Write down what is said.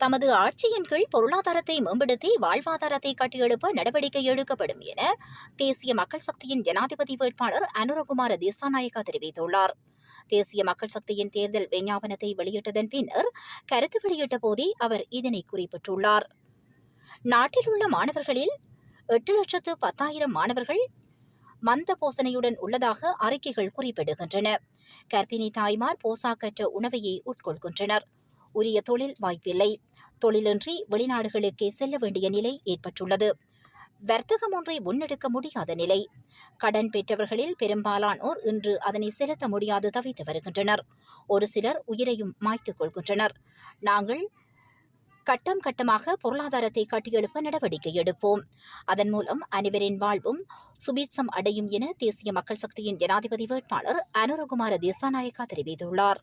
தமது ஆட்சியின் கீழ் பொருளாதாரத்தை மேம்படுத்தி வாழ்வாதாரத்தை கட்டியெழுப்ப நடவடிக்கை எடுக்கப்படும் என தேசிய மக்கள் சக்தியின் ஜனாதிபதி வேட்பாளர் அனுரகுமார தேசாநாயகா தெரிவித்துள்ளார். தேசிய மக்கள் சக்தியின் தேர்தல் விஞ்ஞாபனத்தை வெளியிட்டதன் பின்னர் கருத்து வெளியிட்ட போதே அவர் இதனை குறிப்பிட்டுள்ளார். நாட்டில் உள்ள மாணவர்களில் எட்டு லட்சத்து பத்தாயிரம் மாணவர்கள் மந்த போசனையுடன் உள்ளதாக அறிக்கைகள் குறிப்பிடுகின்றன. கர்ப்பிணி தாய்மார் போசாக்கற்ற உணவையே உட்கொள்கின்றனர். உரிய தொழில் வாய்ப்பில்லை. தொழிலின்றி வெளிநாடுகளுக்கே செல்ல வேண்டிய நிலை ஏற்பட்டுள்ளது. வர்த்தகம் ஒன்றை முன்னெடுக்க முடியாத நிலை. கடன் பெற்றவர்களில் பெரும்பாலானோர் இன்று அதனை செலுத்த முடியாது தவித்து வருகின்றனர். ஒரு சிலர் உயிரையும் மாய்த்துக் கொள்கின்றனர். நாங்கள் கட்டம் கட்டமாக பொருளாதாரத்தை கட்டியெழுப்ப நடவடிக்கை எடுப்போம். அதன் மூலம் அனைவரின் வாழ்வும் சுபீட்சம் அடையும் என தேசிய மக்கள் சக்தியின் ஜனாதிபதி வேட்பாளர் அனுரகுமார தேசாநாயக்கா தெரிவித்துள்ளார்.